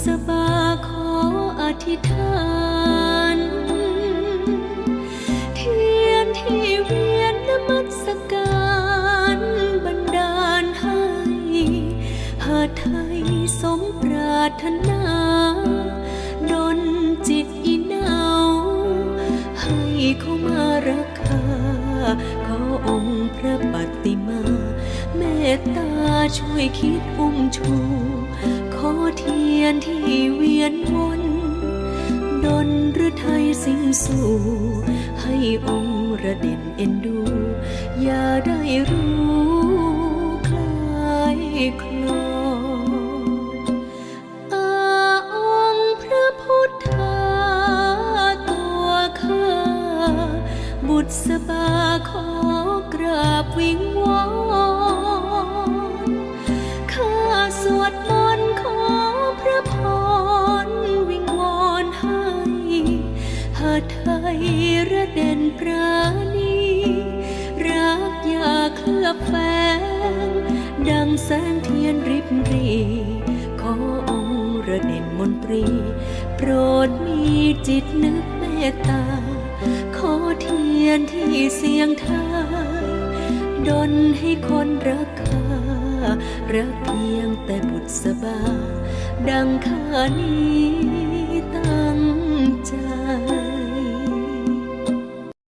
สบาขออธิษฐานเทียนที่เวียนนมัสการบันดาลให้หาไทยสมปรารถนาดนจิตอีนเอาให้เขามารักษาขอองค์พระปฏิมา เมตตาช่วยคิดอุ้มชู ขอเทียนที่เวียนวนดนหรือไทยสิ้นสู่ ให้องค์ระเด่นเอ็นดู อย่าได้รู้คลายคลอนอาองค์พระพุทธาตัวข้า บุตรสบาขอกราบวิง หาไทยระเด่นปราณีรักอย่าเคลือบแฝงดังแสงเทียนริบรีขอองค์ระเด่นมนตรี โปรดมีจิตนึกเมตตา ขอเทียนที่เสียงไทยดนให้คนรักข้ารักเพียงแต่บุตรสบา ดังข้านี้ตั้ง